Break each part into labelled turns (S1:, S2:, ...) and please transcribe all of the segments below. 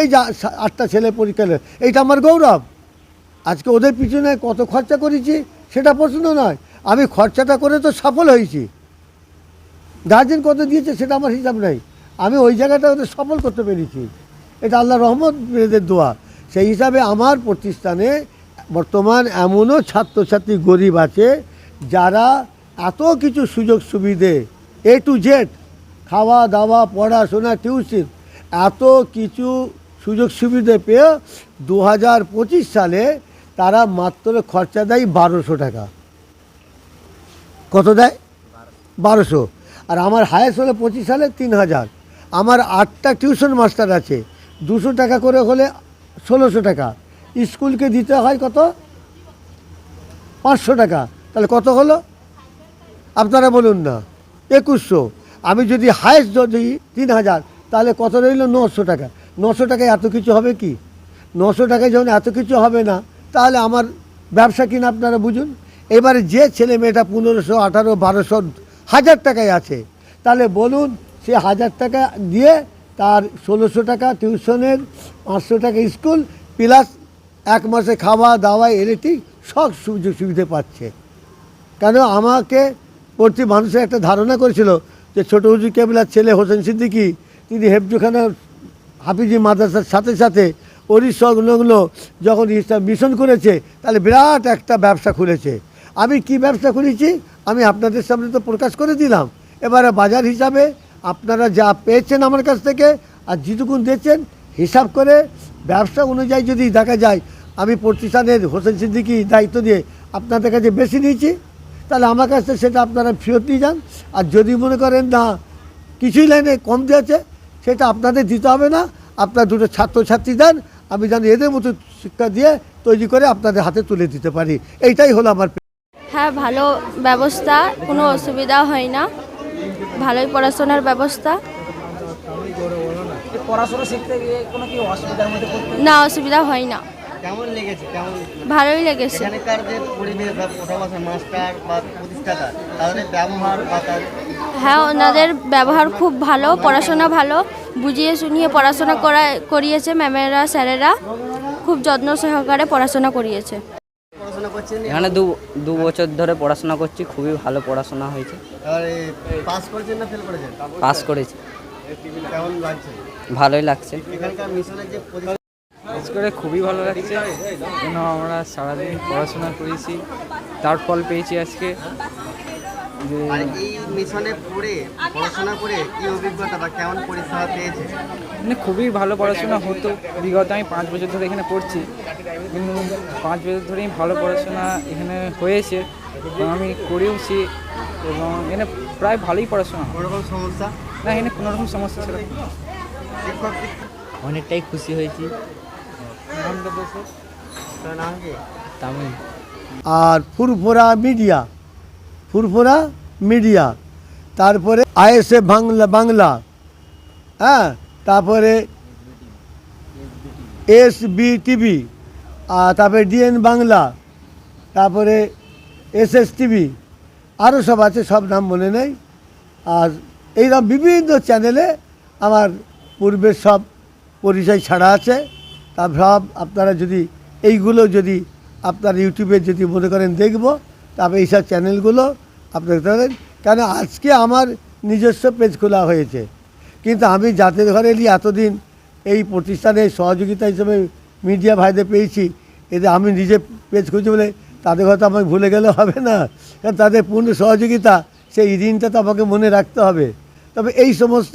S1: এই যা আটটা ছেলে পরীক্ষা এইটা আমার গৌরব। আজকে ওদের পিছনে কত খরচা করেছি, সেটা প্রশ্ন নয়। আমি খরচাটা করে তো সফল হয়েছি। গার্জেন কত দিয়েছে, সেটা আমার হিসাব নাই। আমি ওই জায়গাটা ওদের সফল করতে পেরেছি। এটা আল্লাহ রহমত এদের দোয়া। সেই হিসাবে আমার প্রতিষ্ঠানে বর্তমান এমনও ছাত্রছাত্রী গরিব আছে, যারা এত কিছু সুযোগ সুবিধে এ টু জেড খাওয়া দাওয়া পড়াশোনা টিউশন এত কিছু সুযোগ সুবিধে পেয়ে দু হাজার পঁচিশ সালে তারা মাত্র খরচা দেয় বারোশো টাকা। কত দেয়? বারোশো। আর আমার হায়েস্ট হলে পঁচিশ সালে তিন হাজার। আমার আটটা টিউশন মাস্টার আছে। দুশো টাকা করে হলে ষোলোশো টাকা। স্কুলকে দিতে হয় কত? পাঁচশো টাকা। তাহলে কত হলো? আপনারা বলুন না। একুশশো। আমি যদি হায়েস্ট যদি তিন হাজার তাহলে কত রইল? নশো টাকা। নশো টাকায় এত কিছু হবে কি? নশো টাকায় যখন এত কিছু হবে না, তাহলে আমার ব্যবসা কিনা আপনারা বুঝুন? এবারে যে ছেলে মেয়েটা পনেরোশো, আঠারো, বারোশো হাজার টাকায় আছে, তাহলে বলুন, সে হাজার টাকা দিয়ে তার ষোলোশো টাকা টিউশনের, পাঁচশো টাকা স্কুল, প্লাস এক মাসে খাওয়া, দাওয়া ইলেকট্রিক সব সুযোগ সুবিধে পাচ্ছে। কেন? আমাকে প্রতি মানুষের একটা ধারণা করেছিল যে ছোটো হুজুর কেবলার ছেলে হোসেন সিদ্দিকী তিনি হেফজুখানা হাফিজি মাদ্রাসার সাথে সাথে ওরই সংলগ্ন যখন ইসলাম মিশন করেছে, তাহলে বিরাট একটা ব্যবসা খুলেছে। আমি কি ব্যবসা খুলেছি? আমি আপনাদের সামনে তো প্রকাশ করে দিলাম। এবারে বাজার হিসাবে আপনারা যা পেয়েছেন আমার কাছ থেকে আর যেটুকুন দিয়েছেন, হিসাব করে ব্যবসা অনুযায়ী যদি দেখা যায় আমি প্রতিষ্ঠানের হোসেন সিদ্দিকি দায়িত্ব দিয়ে আপনাদের কাছে বেশি নিয়েছি, তাহলে আমার কাছে সেটা আপনারা ফেরত নিয়ে যান। আর যদি মনে করেন না, কিছুই লাইনে কম দিয়েছে সেটা আপনাদের দিতে হবে না। আপনার দুটো ছাত্রছাত্রী দেন আমি যেন এদের মতো শিক্ষা দিয়ে তৈরি করে আপনাদের হাতে তুলে দিতে পারি। এইটাই হলো আমার
S2: হ্যাঁ ভালো ব্যবস্থা কোনো অসুবিধা হয় না। ভালোই পড়াশোনার ব্যবস্থা।
S3: পড়াশোনা শিখতে কোনো কি অসুবিধার
S2: না অসুবিধা হয় না।
S4: কেমন লেগেছে? কেমন?
S2: ভালোই লেগেছে।
S4: এখানকার যে পরিবেশ বা প্রথম মাস্টার বা প্রতিষ্ঠাতা তাদের ব্যবহার বা তার
S2: হ্যাঁ ওনাদের ব্যবহার খুব ভালো পড়াশোনা ভালো বুঝিয়ে শুনিয়ে পড়াশোনা করা করিয়েছে ম্যামেরা স্যারেরা খুব যত্ন সহকারে পড়াশোনা করিয়েছে।
S4: পড়াশোনা করছেন
S5: এখানে দু দু বছর ধরে পড়াশোনা করছি খুবই ভালো পড়াশোনা হয়েছে।
S4: পাস করেছেন না ফেল করেছেন?
S5: পাস করেছি। ভালোই লাগছে।
S4: এখানকার মিশনের যে প্রতিষ্ঠাতা
S6: কাজ করে খুবই ভালো লাগছে। কেন আমরা সারাদিন পড়াশোনা করেছি তার ফল পেয়েছি আজকে। যে
S4: এই মিশনে পড়ে পড়াশোনা করে কি অভিজ্ঞতা বা কেমন পরিষেবা পেয়েছে?
S6: মানে খুবই ভালো পড়াশোনা হতো। বিগত আমি পাঁচ বছর ধরে এখানে পড়ছি। কিন্তু পাঁচ বছর ধরেই ভালো পড়াশোনা এখানে হয়েছে। আমি করেওছি এবং এখানে প্রায় ভালোই পড়াশোনা।
S4: কোনোরকম সমস্যা?
S6: না এখানে কোনো রকম সমস্যা ছিল
S5: অনেকটাই খুশি হয়েছি।
S1: আর ফুরফুরা মিডিয়া ফুরফুরা মিডিয়া। তারপরে আইএসএ বাংলা বাংলা। হ্যাঁ তারপরে এস বি টিভি আর তারপরে ডিএন বাংলা, তারপরে এস এস টিভি আরও সব আছে, সব নাম মনে নেই। আর এইরকম বিভিন্ন চ্যানেলে আমার পূর্বের সব পরিচয় ছাড়া আছে। তা সব আপনারা যদি এইগুলো যদি আপনার ইউটিউবে যদি মনে করেন দেখব তারপরে এইসব চ্যানেলগুলো আপনারা কেন আজকে আমার নিজস্ব পেজ খোলা হয়েছে। কিন্তু আমি জাতের ঘরে এলি এতদিন এই প্রতিষ্ঠানের সহযোগিতা হিসেবে মিডিয়া ভাইদের পেয়েছি। এতে আমি নিজে পেজ খুঁজে বলে তাদের হয়তো আমাকে ভুলে গেলে হবে না। কারণ তাদের পূর্ণ সহযোগিতা, সেই ঋণটা তো আমাকে মনে রাখতে হবে। তবে এই সমস্ত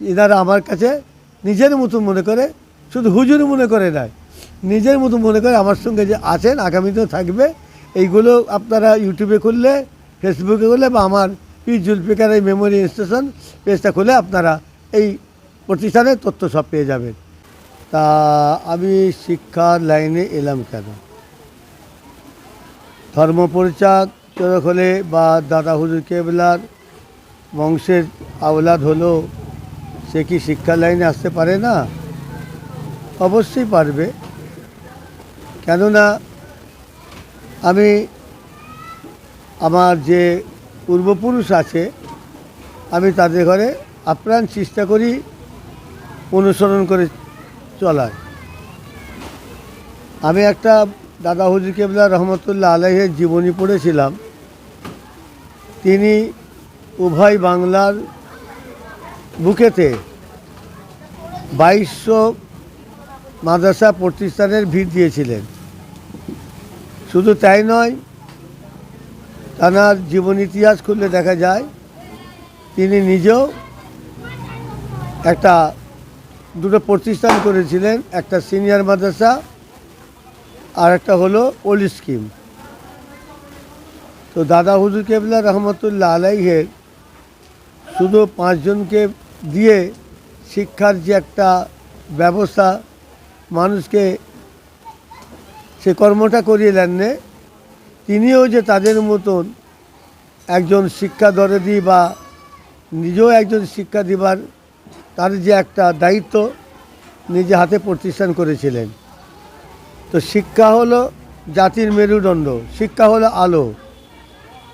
S1: এনারা আমার কাছে নিজের মতন মনে করে শুধু হুজুর মনে করে নয় নিজের মতো মনে করে আমার সঙ্গে যে আছেন, আগামীতেও থাকবে, এইগুলো আপনারা ইউটিউবে করলে ফেসবুকে করলে বা আমার পি জুলফিকার এই মেমোরি স্টেশন পেজটা খুলে আপনারা এই প্রতিষ্ঠানের তথ্য সব পেয়ে যাবেন। তা আমি শিক্ষার লাইনে এলাম কেন? ধর্ম পরিচাক হলে বা দাদা হুজুর কেবলার বংশের আওলাদ হলো, সে কি শিক্ষা লাইনে আসতে পারে না? অবশ্যই পারবে। কেননা আমি আমার যে পূর্বপুরুষ আছে, আমি তাদের ঘরে আপ্রাণ চেষ্টা করি অনুসরণ করে চলায় আমি একটা দাদা হুজুর কেবলা রহমতুল্লাহ আলহের জীবনী পড়েছিলাম। তিনি উভয় বাংলার বুকেতে বাইশশো মাদ্রাসা প্রতিষ্ঠানের ভিড় দিয়েছিলেন। শুধু তাই নয় তার জীবন ইতিহাস খুললে দেখা যায়, তিনি নিজেও একটা, দুটো প্রতিষ্ঠান করেছিলেন, একটা সিনিয়র মাদ্রাসা আর একটা হলো ওল স্কিম। তো দাদা হুজুর কেবলা রহমতুল্লাহ আলাইহের শুধু পাঁচজনকে দিয়ে শিক্ষার যে একটা ব্যবস্থা মানুষকে সে কর্মটা করিয়ে নেননি তিনিও যে তাদের মতন একজন শিক্ষা দরদি বা নিজেও একজন শিক্ষা দিবার, তার যে একটা দায়িত্ব নিজে হাতে প্রতিষ্ঠান করেছিলেন। তো শিক্ষা হলো জাতির মেরুদণ্ড, শিক্ষা হলো আলো।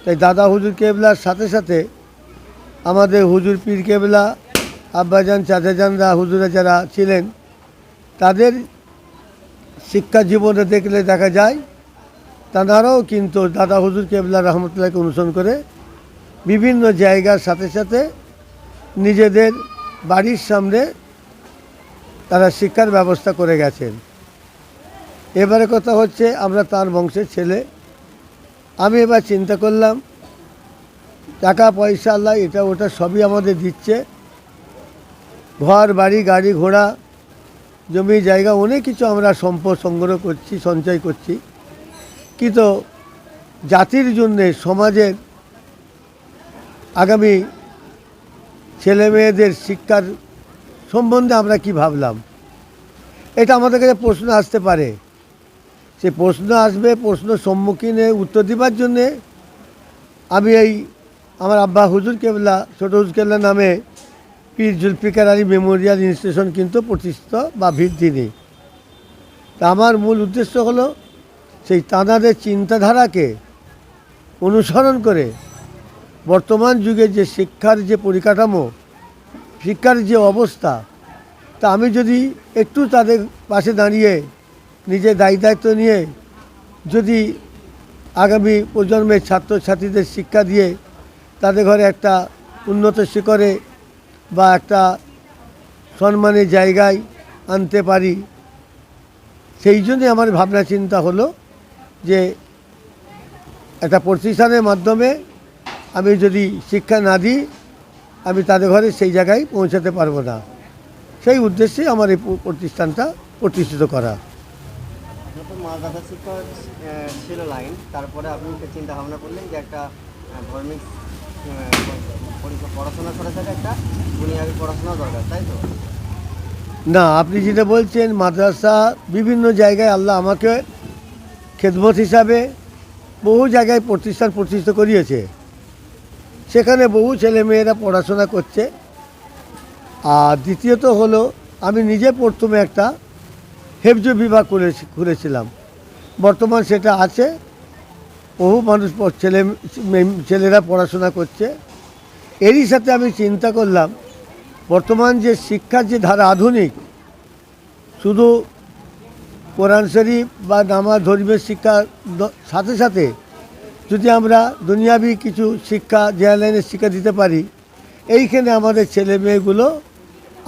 S1: তাই দাদা হুজুর কেবলার সাথে সাথে আমাদের হুজুর পীর কেবলা, আব্বাজান, চাচাজানরা, হুজুরা যারা ছিলেন তাদের শিক্ষা জীবনে দেখলে দেখা যায় তাঁরাও কিন্তু দাদা হুজুর কেবলা রহমতুল্লাহকে অনুসরণ করে বিভিন্ন জায়গার সাথে সাথে নিজেদের বাড়ির সামনে তারা শিক্ষার ব্যবস্থা করে গেছেন। এবারে কথা হচ্ছে আমরা তার বংশের ছেলে। আমি এবার চিন্তা করলাম, টাকা, পয়সা, আল্লাহ, এটা ওটা সবই আমাদের দিচ্ছে। ঘর, বাড়ি, গাড়ি, ঘোড়া জমি জায়গা অনেক কিছু আমরা সম্পদ সংগ্রহ করছি, সঞ্চয় করছি। কিন্তু জাতির জন্যে সমাজের আগামী ছেলে মেয়েদের শিক্ষার সম্বন্ধে আমরা কি ভাবলাম? এটা আমাদের কাছে প্রশ্ন আসতে পারে। সে প্রশ্ন আসবে, প্রশ্ন সম্মুখীনে উত্তর দেবার জন্যে আমি এই আমার আব্বা হুজুর কেবলা, ছোট হুজুর কেবলা নামে পীর জুলফিকার আলী মেমোরিয়াল ইনস্টিটিউশন কিন্তু প্রতিষ্ঠিত বা ভিত্তি নেই। তা আমার মূল উদ্দেশ্য হলো, সেই তাঁদের চিন্তাধারাকে অনুসরণ করে বর্তমান যুগে যে শিক্ষার যে পরিকাঠামো, শিক্ষার যে অবস্থা, তা আমি যদি একটু তাদের পাশে দাঁড়িয়ে, নিজের দায়ী দায়িত্ব নিয়ে, যদি আগামী প্রজন্মের ছাত্রছাত্রীদের শিক্ষা দিয়ে তাদের ঘরে একটা উন্নত শিখরে বা একটা সম্মানের জায়গায় আনতে পারি। সেই জন্যে আমার ভাবনা চিন্তা হলো যে একটা প্রতিষ্ঠানের মাধ্যমে আমি যদি শিক্ষা না দিই, আমি তাদের ঘরে সেই জায়গায় পৌঁছাতে পারব না। সেই উদ্দেশ্যে আমার এই প্রতিষ্ঠানটা প্রতিষ্ঠিত করা।
S4: ছিল লাইন তারপরে আপনি চিন্তা ভাবনা করলেন যে একটা ধর্মিক
S1: না, আপনি যেটা বলছেন, মাদ্রাসা বিভিন্ন জায়গায় আল্লাহ আমাকে খেদমত হিসাবে বহু জায়গায় প্রতিষ্ঠান প্রতিষ্ঠিত করিয়েছে। সেখানে বহু ছেলে মেয়েরা পড়াশোনা করছে। আর দ্বিতীয়ত হলো, আমি নিজে প্রথমে একটা হেফজ বিভাগ খুলেছিলাম বর্তমান সেটা আছে। বহু মানুষ ছেলে ছেলেরা পড়াশোনা করছে। এরই সাথে আমি চিন্তা করলাম, বর্তমান যে শিক্ষার যে ধারা আধুনিক, শুধু কোরআন শরীফ বা নামা ধর্মীয় শিক্ষার সাথে সাথে যদি আমরা দুনিয়াবি কিছু শিক্ষা যে লাইনের শিক্ষা দিতে পারি, এইখানে আমাদের ছেলে মেয়েগুলো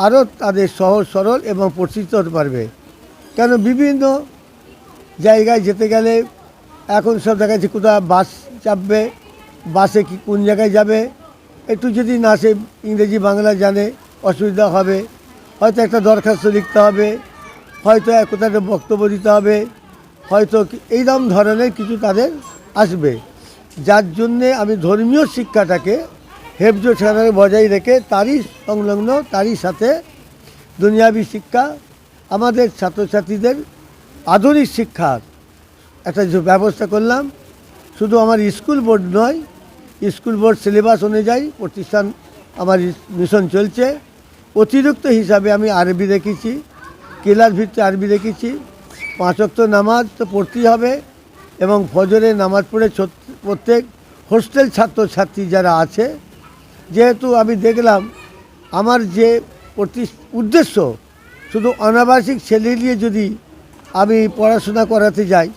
S1: আরও তাদের সহজ, সরল এবং প্রতিষ্ঠিত হতে পারবে। কেন বিভিন্ন জায়গায় যেতে গেলে এখন সব দেখা যাচ্ছে কোথাও বাস চাপবে, বাসে কি কোন জায়গায় যাবে, একটু যদি না সে ইংরেজি বাংলা জানে, অসুবিধা হবে। হয়তো একটা দরখাস্ত লিখতে হবে, হয়তো কোথাও একটা বক্তব্য দিতে হবে, হয়তো এইরকম ধরনের কিছু তাদের আসবে। যার জন্যে আমি ধর্মীয় শিক্ষাটাকে হেফজ ছাড়ারে বজায় রেখে তারই সংলগ্ন, তারই সাথে দুনিয়াবী শিক্ষা, আমাদের ছাত্রছাত্রীদের আধুনিক শিক্ষার একটা ব্যবস্থা করলাম, শুধু আমার স্কুল বোর্ড নয়, স্কুল বোর্ড সিলেবাস অনুযায়ী প্রতিষ্ঠান আমার মিশন চলছে। অতিরিক্ত হিসাবে আমি আরবি রেখেছি কেলাস ভিত্তি আরবি রেখেছি পাঁচ ওয়াক্ত নামাজ তো পড়তেই হবে এবং ফজরে নামাজ পড়ে প্রত্যেক হোস্টেল ছাত্রছাত্রী যারা আছে, যেহেতু আমি দেখলাম আমার যে প্রতি উদ্দেশ্য, শুধু অনাবাসিক ছেলে নিয়ে যদি আমি পড়াশোনা করাতে যাই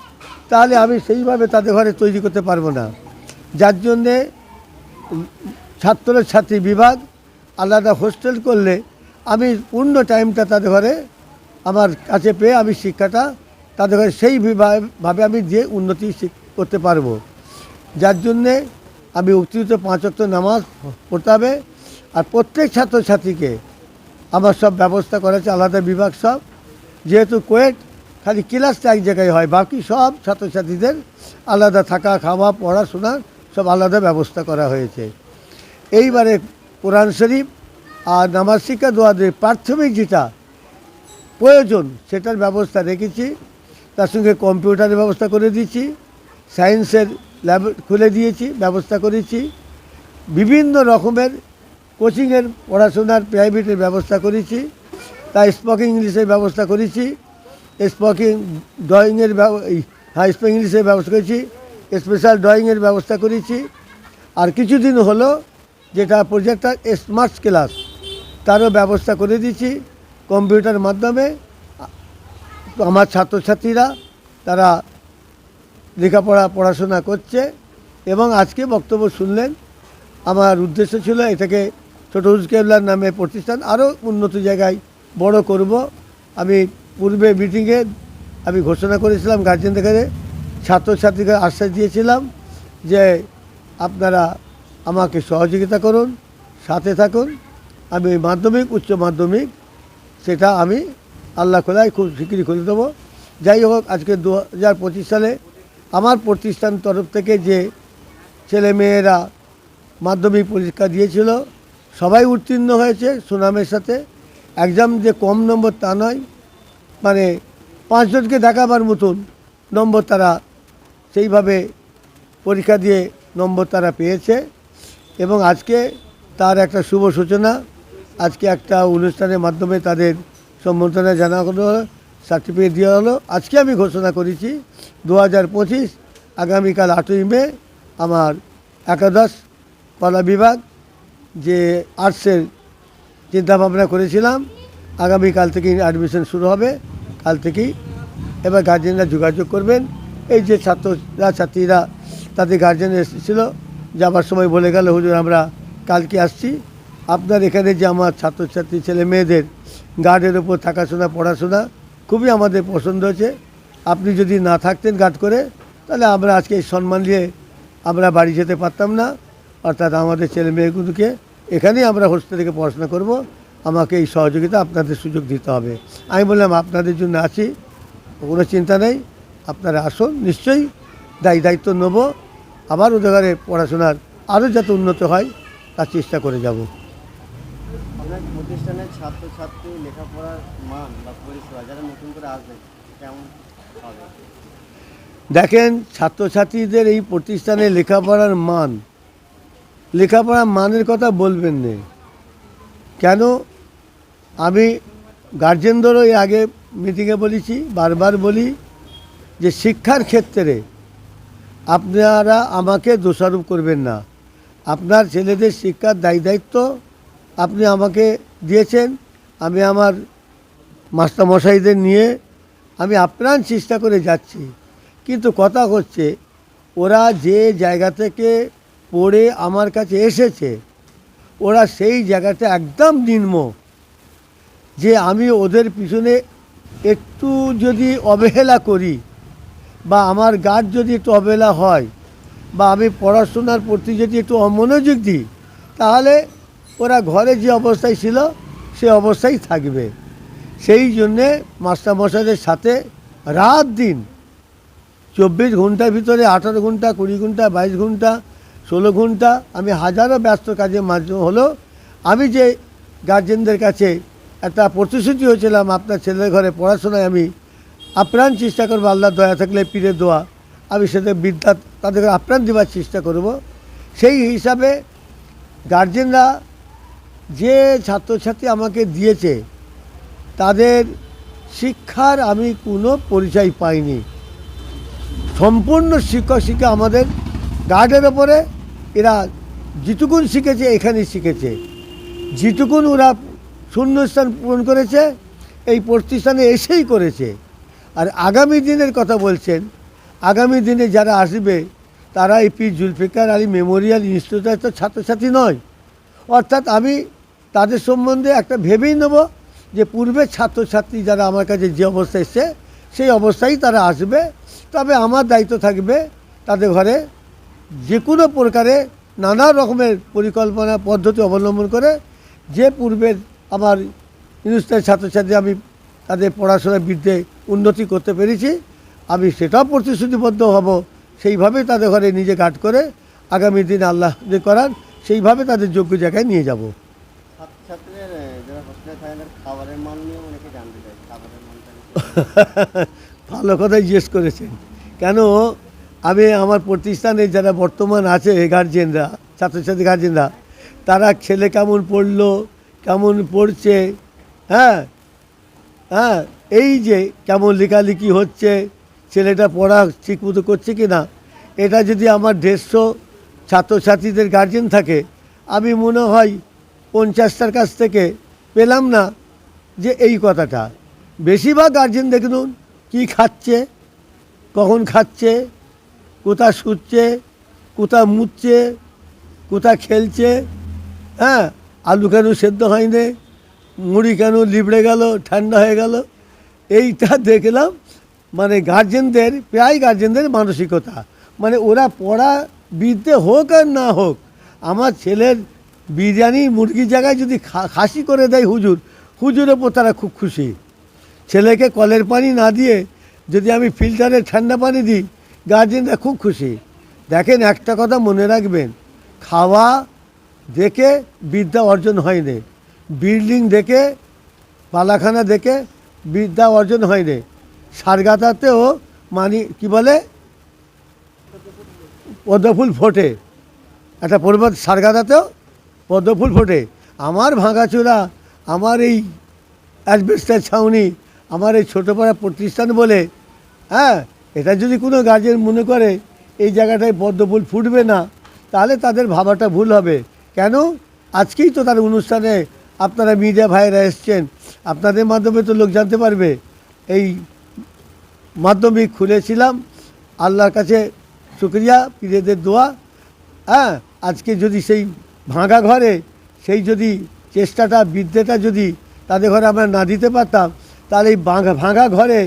S1: তাহলে আমি সেইভাবে তাদের ঘরে তৈরি করতে পারব না। যার জন্যে ছাত্র ছাত্রী বিভাগ আলাদা হোস্টেল করলে আমি পূর্ণ টাইমটা তাদের ঘরে আমার কাছে পেয়ে আমি শিক্ষাটা তাদের ঘরে সেই বিভা- ভাবে আমি দিয়ে উন্নতি করতে পারব। যার জন্যে আমি অতিরিক্ত পাঁচ অক্ট নামাজ পড়তে হবে আর প্রত্যেক ছাত্রছাত্রীকে আমার সব ব্যবস্থা করা আছে আলাদা বিভাগ সব। যেহেতু কোয়েট খালি ক্লাসটা এক জায়গায় হয়, বাকি সব ছাত্রছাত্রীদের আলাদা থাকা, খাওয়া, পড়াশোনা সব আলাদা ব্যবস্থা করা হয়েছে। এইবারে কোরআন শরীফ আর নামাজ শিক্ষা দোয়াদের প্রাথমিক যেটা প্রয়োজন, সেটার ব্যবস্থা রেখেছি। তার সঙ্গে কম্পিউটারের ব্যবস্থা করে দিয়েছি, সায়েন্সের ল্যাব খুলে দিয়েছি, ব্যবস্থা করেছি। বিভিন্ন রকমের কোচিংয়ের পড়াশোনার প্রাইভেটের ব্যবস্থা করেছি, তাই স্পোকিং ইংলিশের ব্যবস্থা করেছি। স্পোকিং ড্রয়িংয়ের হ্যাঁ স্পোকিং ইংলিশের ব্যবস্থা করেছি স্পেশাল ড্রয়িংয়ের ব্যবস্থা করেছি। আর কিছুদিন হলো যেটা প্রজেক্টার স্মার্ট ক্লাস তারও ব্যবস্থা করে দিয়েছি কম্পিউটার মাধ্যমে। আমার ছাত্রছাত্রীরা, তারা লেখাপড়া, পড়াশোনা করছে এবং আজকে বক্তব্য শুনলেন। আমার উদ্দেশ্য ছিল এটাকে ছোট কেবলার নামে প্রতিষ্ঠান আরও উন্নত জায়গায় বড় করব। আমি পূর্বে মিটিংয়ে আমি ঘোষণা করেছিলাম গার্জেনদের ছাত্রছাত্রীকে আশ্বাস দিয়েছিলাম যে আপনারা আমাকে সহযোগিতা করুন, সাথে থাকুন। আমি মাধ্যমিক, উচ্চ মাধ্যমিক, সেটা আমি আল্লাহ খোলায় খুব শিগগিরই খুলে দেবো। যাই হোক, আজকে দু হাজার পঁচিশ সালে আমার প্রতিষ্ঠান তরফ থেকে যে ছেলে মেয়েরা মাধ্যমিক পরীক্ষা দিয়েছিল, সবাই উত্তীর্ণ হয়েছে সুনামের সাথে। এক্সাম যে কম নম্বর তা নয় মানে পাঁচজনকে দেখাবার মতন নম্বর তারা সেইভাবে পরীক্ষা দিয়ে নম্বর তারা পেয়েছে এবং আজকে তার একটা শুভ সূচনা। আজকে একটা অনুষ্ঠানের মাধ্যমে তাদের সম্বর্ধনা জানানো হলো সার্টিফিকেট দেওয়া হলো। আজকে আমি ঘোষণা করেছি দু হাজার পঁচিশ, আগামীকাল আটই মে, আমার একাদশ কলা বিভাগ যে আর্টসের চিন্তাভাবনা করেছিলাম। আগামীকাল থেকেই অ্যাডমিশন শুরু হবে। কাল থেকেই এবার গার্জেনরা যোগাযোগ করবেন। এই যে ছাত্ররা ছাত্রীরা, তাদের গার্জেন এসেছিল, যাবার সময় বলে গেল, হুজুর, আমরা কালকে আসছি। আপনার এখানে যে আমার ছাত্রছাত্রী ছেলে মেয়েদের গার্ডের ওপর থাকাশোনা, পড়াশোনা খুবই আমাদের পছন্দ হয়েছে। আপনি যদি না থাকতেন গার্ড করে, তাহলে আমরা আজকে সম্মান নিয়ে আমরা বাড়ি যেতে পারতাম না। অর্থাৎ আমাদের ছেলে মেয়েগুলোকে এখানেই আমরা হোস্টেল থেকে পড়াশোনা করব। আমাকে এই সহযোগিতা আপনাদের সুযোগ দিতে হবে। আমি বললাম আপনাদের জন্য আছি কোনো চিন্তা নেই আপনারা আসুন নিশ্চয়ই দায়ী দায়িত্ব নেব। আবার ওদের পড়াশোনার আরও যাতে উন্নত হয় তার চেষ্টা করে যাব।
S4: আপনার প্রতিষ্ঠানের ছাত্রছাত্রী লেখাপড়ার মান বা পরিষেবা যারা নতুন করে আসবে কেমন হবে?
S1: দেখেন ছাত্রছাত্রীদের এই প্রতিষ্ঠানে লেখাপড়ার মান লেখাপড়ার মানের কথা বলবেন না। কেন? আমি গার্জেনদেরও এই আগে মিটিংয়ে বলেছি, বারবার বলি যে শিক্ষার ক্ষেত্রে আপনারা আমাকে দোষারোপ করবেন না। আপনার ছেলেদের শিক্ষার দায়ী দায়িত্ব আপনি আমাকে দিয়েছেন, আমি আমার মাস্টারমশাইদের নিয়ে আমি আপ্রাণ চেষ্টা করে যাচ্ছি। কিন্তু কথা হচ্ছে, ওরা যে জায়গা থেকে পড়ে আমার কাছে এসেছে, ওরা সেই জায়গাটা একদম নিম্ন। যে আমি ওদের পিছনে একটু যদি অবহেলা করি, বা আমার গার্ড যদি একটু অবহেলা হয়, বা আমি পড়াশোনার প্রতি যদি একটু অমনোযোগ দিই, তাহলে ওরা ঘরে যে অবস্থায় ছিল, সে অবস্থায় থাকবে। সেই জন্যে মাস্টারমশাইদের সাথে রাত দিন চব্বিশ ঘণ্টার ভিতরে আঠারো ঘণ্টা, কুড়ি ঘণ্টা, বাইশ ঘণ্টা, ষোলো ঘণ্টা আমি হাজারো ব্যস্ত কাজের মাধ্যমে হলো আমি যে গার্জেনদের কাছে একটা প্রতিশ্রুতি হয়েছিলাম, আপনার ছেলের ঘরে পড়াশোনায় আমি আপ্রাণ চেষ্টা করব আল্লাহ দয়া থাকলে পীরে দোয়া, আমি সেটা বিদ্যা তাদেরকে আপ্রাণ দেওয়ার চেষ্টা করব। সেই হিসাবে গার্জেনরা যে ছাত্রছাত্রী আমাকে দিয়েছে, তাদের শিক্ষার আমি কোনো পরিচয় পাইনি। সম্পূর্ণ শিক্ষক শিক্ষা আমাদের গার্ডের ওপরে, এরা যেটুকুন শিখেছে, এখানেই শিখেছে। যেটুকুন ওরা শূন্যস্থান পূরণ করেছে, এই প্রতিষ্ঠানে এসেই করেছে। আর আগামী দিনের কথা বলছেন, আগামী দিনে যারা আসবে, তারা এই পি জুলফিকার আলী মেমোরিয়াল ইনস্টিটিউটের তো ছাত্রছাত্রী নয়। অর্থাৎ আমি তাদের সম্বন্ধে একটা ভেবেই নেব যে পূর্বের ছাত্রছাত্রী যারা আমার কাছে যে অবস্থায় এসছে, সেই অবস্থায় তারা আসবে। তবে আমার দায়িত্ব থাকবে তাদের ঘরে যে কোনো প্রকারে নানা রকমের পরিকল্পনা, পদ্ধতি অবলম্বন করে যে পূর্বের আমার ইউনিভার্সিটির ছাত্রছাত্রী আমি তাদের পড়াশোনার বৃদ্ধে উন্নতি করতে পেরেছি। আমি সেটাও প্রতিশ্রুতিবদ্ধ হব। সেইভাবে তাদের ঘরে নিজে গার্ড করে আগামী দিন আল্লাহ যে করান সেইভাবে তাদের যোগ্য জায়গায় নিয়ে যাব। ভালো কথাই জিজ্ঞেস করেছেন। কেন? আমি আমার প্রতিষ্ঠানে যারা বর্তমান আছে গার্জেনরা ছাত্রছাত্রী গার্জেনরা তারা ছেলে কেমন পড়ল কেমন পড়ছে হ্যাঁ? হ্যাঁ এই যে কেমন লেখালেখি হচ্ছে, ছেলেটা পড়া ঠিকমতো করছে কি না এটা যদি আমার দেড়শো ছাত্রছাত্রীদের গার্জেন থাকে, আমি মনে হয় পঞ্চাশটার কাছ থেকে পেলাম না যে এই কথাটা। বেশিরভাগ গার্জেন দেখুন কি খাচ্ছে, কখন খাচ্ছে কোথা শুচ্ছে কোথা মুচ্ছে কোথা খেলছে হ্যাঁ? আলু কেন সেদ্ধ হয়নি? মুড়ি কেন লিবড়ে গেল, ঠান্ডা হয়ে গেল? এইটা দেখলাম মানে গার্জেনদের, প্রায় গার্জেনদের মানসিকতা। মানে ওরা পড়া বিদ্যে হোক আর না হোক, আমার ছেলের বিরিয়ানি মুরগির জায়গায় যদি খাসি করে দেয় হুজুর, হুজুরের ওপর তারা খুব খুশি। ছেলেকে কলের পানি না দিয়ে যদি আমি ফিল্টারে ঠান্ডা পানি দিই, গার্জেনরা খুব খুশি। দেখেন একটা কথা মনে রাখবেন, খাওয়া দেখে বিদ্যা অর্জন হয়নি। বিল্ডিং দেখে, পালাখানা দেখে বিদ্যা অর্জন হয়নি। সারগাতাতেও মানি, কি বলে? পদ্মফুল ফোটে। একটা পর্বত সারগাদাতেও পদ্মফুল ফোটে। আমার ভাঙাচোরা, আমার এই অ্যাসবেস্টার ছাউনি, আমার এই ছোটো পাড়া প্রতিষ্ঠান বলে হ্যাঁ এটা যদি কোনো গার্জেন মনে করে, এই জায়গাটায় পদ্মফুল ফুটবে না, তাহলে তাদের ভাবাটা ভুল হবে। কেন? আজকেই তো তার অনুষ্ঠানে আপনারা মিডিয়া ভাইরা এসছেন। আপনাদের মাধ্যমে তো লোক জানতে পারবে। এই মাধ্যমিক খুলেছিলাম। আল্লাহর কাছে শুক্রিয়া, পীরেদের দোয়া। হ্যাঁ আজকে যদি সেই ভাঙা ঘরে, সেই যদি চেষ্টাটা, বিদ্যেটা যদি তাদের ঘরে আমরা না দিতে পারতাম, তাহলে এই ভাঙা ভাঙা ঘরে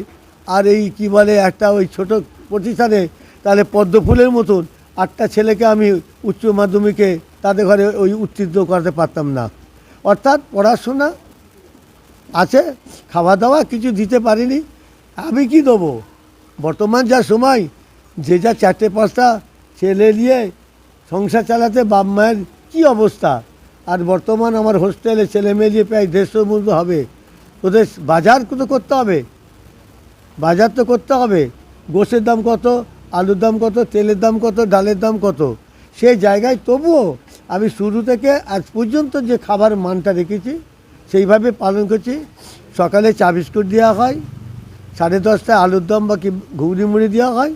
S1: আর এই কি বলে একটা ওই ছোট প্রতিষ্ঠানে তাহলে পদ্মফুলের মতন আটটা ছেলেকে আমি উচ্চ মাধ্যমিকে তাদের ঘরে ওই উত্তীর্ণ করাতে পারতাম না। অর্থাৎ পড়াশোনা আছে খাওয়া দাওয়া কিছু দিতে পারিনি, আমি কি দেবো? বর্তমান যা সময়, যে যা চারটে পাঁচটা ছেলে নিয়ে সংসার চালাতে বাপ মায়ের কী অবস্থা? আর বর্তমান আমার হোস্টেলে ছেলে মেয়ে নিয়ে প্রায় দেড়শোর মতো হবে। ওদের বাজার তো করতে হবে? বাজার তো করতে হবে। গোশের দাম কত, আলুর দাম কত, তেলের দাম কত, ডালের দাম কত? সেই জায়গায় তবুও আমি শুরু থেকে আজ পর্যন্ত যে খাবার মানটা রেখেছি, সেইভাবে পালন করছি। সকালে চা বিস্কুট দেওয়া হয়, সাড়ে দশটায় আলুর দম বা কি ঘুগনি মুড়ি দেওয়া হয়,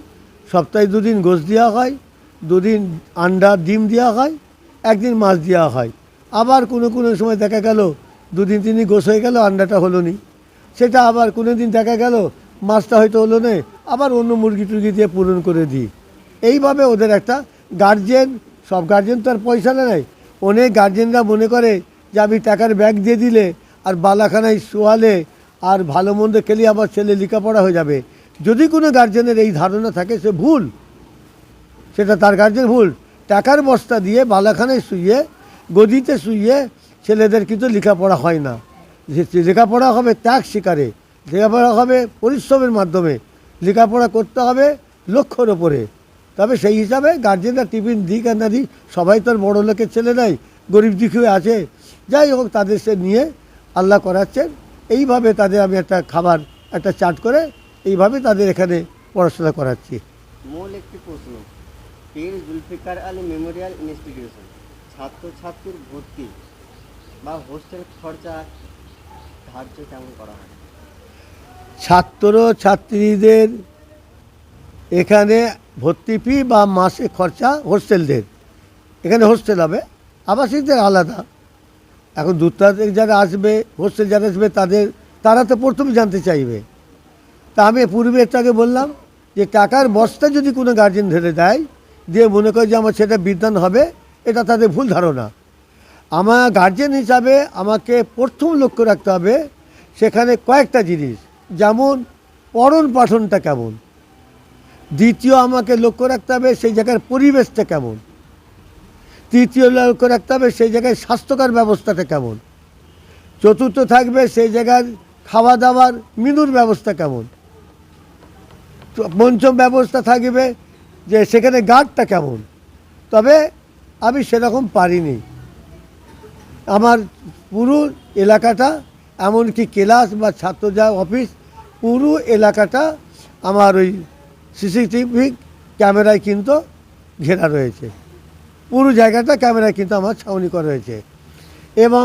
S1: সপ্তাহে দুদিন গোশ দেওয়া হয়, দুদিন আন্ডা, ডিম দেওয়া হয়, একদিন মাছ দেওয়া হয়। আবার কোনো কোনো সময় দেখা গেল, দুদিন তিন গোশ হয়ে গেল, আন্ডাটা হলো নি। সেটা আবার কোনো দিন দেখা গেল, মাছটা হয়তো হলো না, আবার অন্য মুরগি টুরগি দিয়ে পূরণ করে দিই। এইভাবে ওদের একটা গার্জেন সব গার্জেন তো আর পয়সা নেয় অনেক গার্জেনরা মনে করে যে আমি টাকার ব্যাগ দিয়ে দিলে আর বালাখানায় শোয়ালে আর ভালো মন্দ খেলে আমার ছেলে লেখাপড়া হয়ে যাবে। যদি কোনো গার্জেনের এই ধারণা থাকে, সে ভুল। সেটা তার গার্জেন ভুল। টাকার বস্তা দিয়ে বালাখানায় শুয়ে গদিতে শুয়ে ছেলেদের কিন্তু লেখাপড়া হয় না। লেখাপড়া হবে ত্যাগ শিকারে। লেখাপড়া হবে পরিশ্রমের মাধ্যমে। লেখাপড়া করতে হবে লক্ষ্যর ওপরে তবে সেই হিসাবে গার্জেনরা টিফিন দিক আর না দিক সবাই তো আর বড়ো লোকের ছেলে নাই গরিব দুঃখী আছে। যাই হোক তাদের সে নিয়ে আল্লাহ করাচ্ছেন। এইভাবে তাদের আমি একটা খাবার একটা চাট করে এইভাবে তাদের এখানে পড়াশোনা করাচ্ছি।
S4: মূল একটি প্রশ্ন পীর জুলফিকার আলী মেমোরিয়াল ইনস্টিটিউশন ছাত্রছাত্রীর ভর্তি বা হোস্টেল খরচা ধার্য কেমন করা হয়?
S1: ছাত্র ছাত্রীদের এখানে ভর্তি ফি বা মাসে খরচা হোস্টেলদের। এখানে হোস্টেল হবে, আবাসিকদের আলাদা। এখন দূর যারা আসবে, হোস্টেল যারা আসবে, তাদের, তারা তো প্রথমে জানতে চাইবে। তা আমি পূর্বে আগে বললাম যে টাকার বস্তা যদি কোনো গার্জেন ধরে দেয়, দিয়ে মনে করে যে আমার সেটা বিদ্যান হবে, এটা তাদের ভুল ধারণা। আমার গার্জেন হিসাবে আমাকে প্রথম লক্ষ্য রাখতে হবে, সেখানে কয়েকটা জিনিস। যেমন পঠন পাঠনটা কেমন? দ্বিতীয় আমাকে লক্ষ্য রাখতে হবে সেই জায়গার পরিবেশটা কেমন। তৃতীয় লক্ষ্য রাখতে হবে সেই জায়গায় স্বাস্থ্যকর ব্যবস্থাটা কেমন। চতুর্থ থাকবে সেই জায়গার খাওয়া দাওয়ার মিনুর ব্যবস্থা কেমন। পঞ্চম ব্যবস্থা থাকবে যে সেখানে গার্ডটা কেমন। তবে আমি সেরকম পারিনি। আমার পুরো এলাকাটা, এমনকি ক্লাস বা ছাত্র যা অফিস, পুরো এলাকাটা আমার ওই সিসিটিভি ক্যামেরায় কিন্তু ঘেরা রয়েছে। পুরো জায়গাটা ক্যামেরায় কিন্তু আমার ছাউনি করা রয়েছে এবং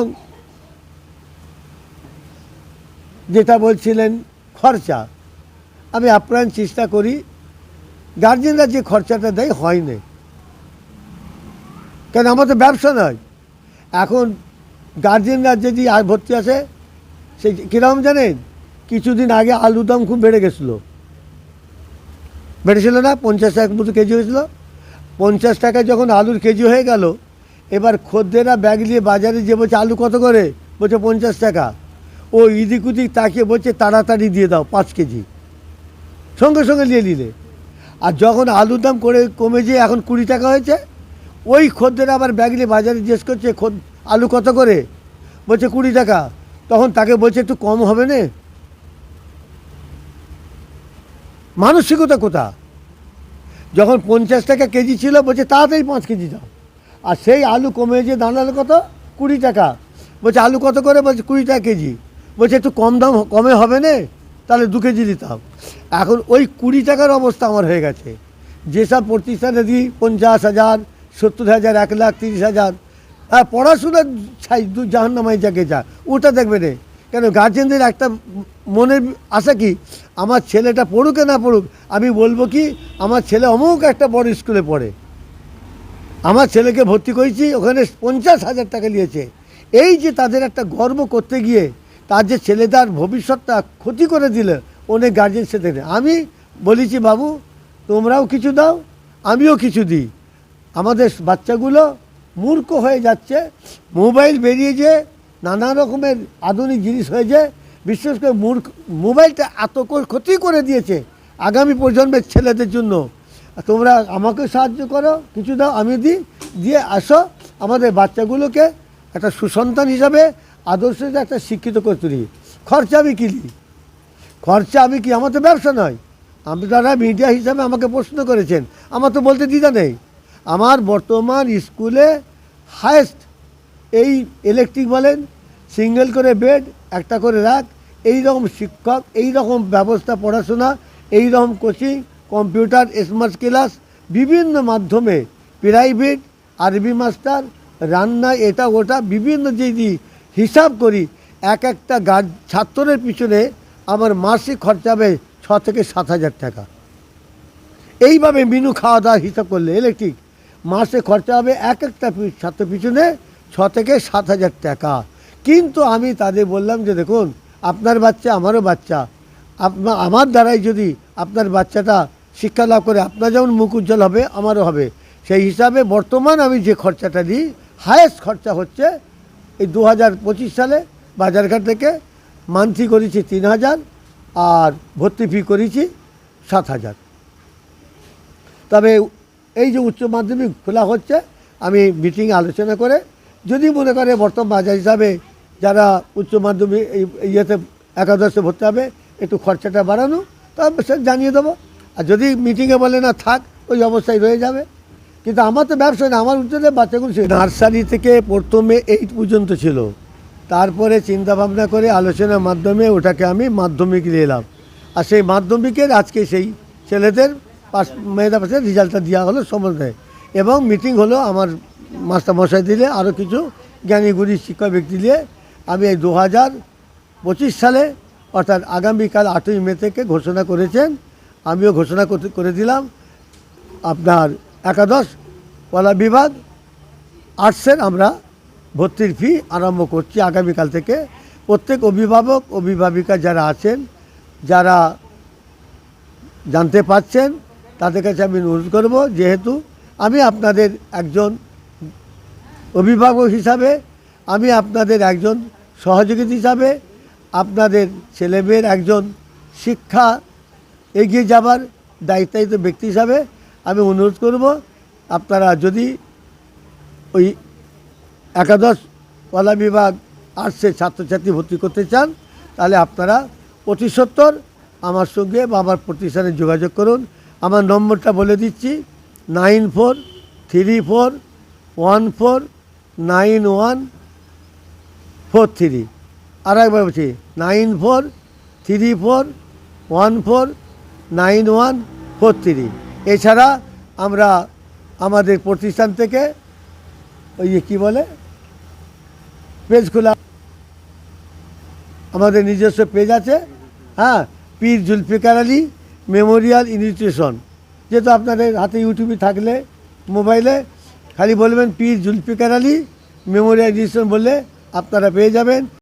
S1: যেটা বলছিলেন খরচা, আমি আপ্রাণ চেষ্টা করি গার্জেনরা যে খরচাটা দেয় হয় না কেন, আমার তো ব্যবসা নয়। এখন গার্জেনরা যদি ভর্তি আসে সেই কীরকম জানেন? কিছুদিন আগে আলুর দাম খুব বেড়ে গেছিল। বেড়েছিল না, পঞ্চাশ টাকা মতো কেজি হয়েছিল। পঞ্চাশ টাকা যখন আলুর কেজি হয়ে গেল, এবার খদ্দেরা ব্যাগ নিয়ে বাজারে যে বলছে, আলু কত করে? বলছে, পঞ্চাশ টাকা। ও ইদিক উদিক তাকিয়ে বলছে, তাড়াতাড়ি দিয়ে দাও, পাঁচ কেজি। সঙ্গে সঙ্গে নিয়ে নিলে। আর যখন আলুর দাম করে কমে যেয়ে এখন কুড়ি টাকা হয়েছে, ওই খদ্দের আবার ব্যাগ নিয়ে বাজারে জিজ্ঞেস করছে আলু কত করে? বলছে, কুড়ি টাকা। তখন তাকে বলছে, একটু কম হবে না? মানসিকতা কোথা যখন পঞ্চাশ টাকা কেজি ছিল, বলছে, তাড়াতাড়ি পাঁচ কেজি দাও। আর সেই আলু কমে যে দাঁড়াল কত? কুড়ি টাকা। বলছে, আলু কত করে? বলছে, কুড়ি টাকা কেজি। বলছে, একটু কম দাম কমে হবে না, তাহলে দু কেজি দিতাম এখন ওই কুড়ি টাকার অবস্থা আমার হয়ে গেছে। যেসব প্রতিষ্ঠানে দিই পঞ্চাশ হাজার, সত্তর হাজার, এক লাখ তিরিশ হাজার হ্যাঁ পড়াশোনার ছাই জাহান্নামাই যাকে যা, ওটা দেখবে রে কেন গার্জেনদের একটা মনের আশা কি? আমার ছেলেটা পড়ুক না পড়ুক, আমি বলব কি, আমার ছেলে অমুক একটা বড় স্কুলে পড়ে। আমার ছেলেকে ভর্তি করেছি, ওখানে পঞ্চাশ হাজার টাকা নিয়েছে। এই যে তাদের একটা গর্ব করতে গিয়ে তার যে ছেলেটার ভবিষ্যৎটা ক্ষতি করে দিলে, অনেক গার্জেন সেতে। আমি বলেছি, বাবু, তোমরাও কিছু দাও, আমিও কিছু দিই। আমাদের বাচ্চাগুলো মূর্খ হয়ে যাচ্ছে, মোবাইল বেরিয়ে যে নানা রকমের আধুনিক জিনিস হয়েছে, বিশেষ করে মূর্খ, মোবাইলটা এত ক্ষতি করে দিয়েছে আগামী প্রজন্মের ছেলেদের জন্য। তোমরা আমাকে সাহায্য করো, কিছু দাও, আমি দিই দিয়ে আসো, আমাদের বাচ্চাগুলোকে একটা সুসন্তান হিসাবে আদর্শ একটা শিক্ষিত করে তুলি। খরচা আমি কিনি খরচা আমি কি? আমার তো ব্যবসা নয়। আপনারা মিডিয়া হিসাবে আমাকে প্রশ্ন করেছেন। আমার তো বলতে দ্বিধা নেই। আমার বর্তমান স্কুলে হায়েস্ট এই ইলেকট্রিক বলেন সিঙ্গেল করে বেড, একটা করে রাখ এই রকম শিক্ষক এই রকম ব্যবস্থা পড়াশোনা এই রকম কোচিং, কম্পিউটার, স্মার্ট ক্লাস, বিভিন্ন মাধ্যমে, প্রাইভেট, আরবি মাস্টার, রান্না, এটা, ওটা, বিভিন্ন যদি হিসাব করি, এক একটা গার্ড ছাত্রের পিছনে আমার মাসিক খরচা হবে ছ থেকে সাত হাজার টাকা। এইভাবে মিনু খাওয়া দাওয়া হিসাব করলে ইলেকট্রিক মাসে খরচা হবে এক একটা ছাত্র পিছনে ছ থেকে সাত হাজার টাকা। কিন্তু আমি তাদের বললাম যে, দেখুন, আপনার বাচ্চা আমারও বাচ্চা। আপনার আমার দ্বারাই যদি আপনার বাচ্চাটা শিক্ষা লাভ করে, আপনার যেমন মুখ উজ্জ্বল হবে, আমারও হবে। সেই হিসাবে বর্তমান আমি যে খরচাটা দিই হায়েস্ট খরচা হচ্ছে এই দু হাজার পঁচিশ সালে বাজারঘাট থেকে মান্থলি করেছি তিন হাজার আর ভর্তি ফি করেছি সাত হাজার তবে এই যে উচ্চ মাধ্যমিক খোলা হচ্ছে, আমি মিটিং আলোচনা করে, যদি মনে করে বর্তমান বাজার হিসাবে যারা উচ্চ মাধ্যমিক ইয়েতে, একাদশে ভর্তি হবে, একটু খরচাটা বাড়ানো তবে সে জানিয়ে দেবো। আর যদি মিটিংয়ে বলে না, থাক, ওই অবস্থায় রয়ে যাবে। কিন্তু আমার তো ব্যবসা না, আমার উচ্চতে বাচ্চাগুলো নার্সারি থেকে প্রথমে এইট পর্যন্ত ছিল। তারপরে চিন্তা ভাবনা করে আলোচনার মাধ্যমে ওটাকে আমি মাধ্যমিক নিয়ে এলাম। আর সেই মাধ্যমিকের আজকে সেই ছেলেদের পাস মেয়েদের পাশে রেজাল্টটা দেওয়া হলো সম্বন্ধে এবং মিটিং হলো আমার মাস্টারমশাই দিলে আরও কিছু জ্ঞানী গুণী শিক্ষক ব্যক্তি দিয়ে আমি এই দু হাজার পঁচিশ সালে, অর্থাৎ আগামীকাল আটই মে থেকে ঘোষণা করেছেন, আমিও ঘোষণা করে দিলাম, আপনার একাদশ কলা বিভাগ, আর্টসের আমরা ভর্তির ফি আরম্ভ করছি আগামীকাল থেকে। প্রত্যেক অভিভাবক, অভিভাবিকা যারা আছেন, যারা জানতে পাচ্ছেন, তাদের কাছে আমি অনুরোধ করব, যেহেতু আমি আপনাদের একজন অভিভাবক হিসাবে, আমি আপনাদের একজন সহযোগী হিসাবে আপনাদের ছেলেমেয়ের একজন শিক্ষা এগিয়ে যাবার দায়িত্বায়িত ব্যক্তি হিসাবে আমি অনুরোধ করব, আপনারা যদি ওই একাদশ কলা বিভাগ আর্টসের ছাত্রছাত্রী ভর্তি করতে চান, তাহলে আপনারা অতি সত্তর আমার সঙ্গে বা আমার প্রতিষ্ঠানে যোগাযোগ করুন। আমার নম্বরটা বলে দিচ্ছি, nine four three four one four nine one four three. আর একবার বলছি, nine four, three four, one four, nine one, four three. এছাড়া আমরা আমাদের প্রতিষ্ঠান থেকে ওই যে কী বলে? পেজ খোলা। আমাদের নিজস্ব পেজ আছে। হ্যাঁ পীর জুলফিকার আলী মেমোরিয়াল ইনস্টিটিউশন। যেহেতু আপনাদের হাতে ইউটিউবে থাকলে, মোবাইলে, খালি বলবেন পীর জুলফিকার আলী মেমোরিয়াল ইনস্টিটিউশন বললে আপনারা পেয়ে যাবেন।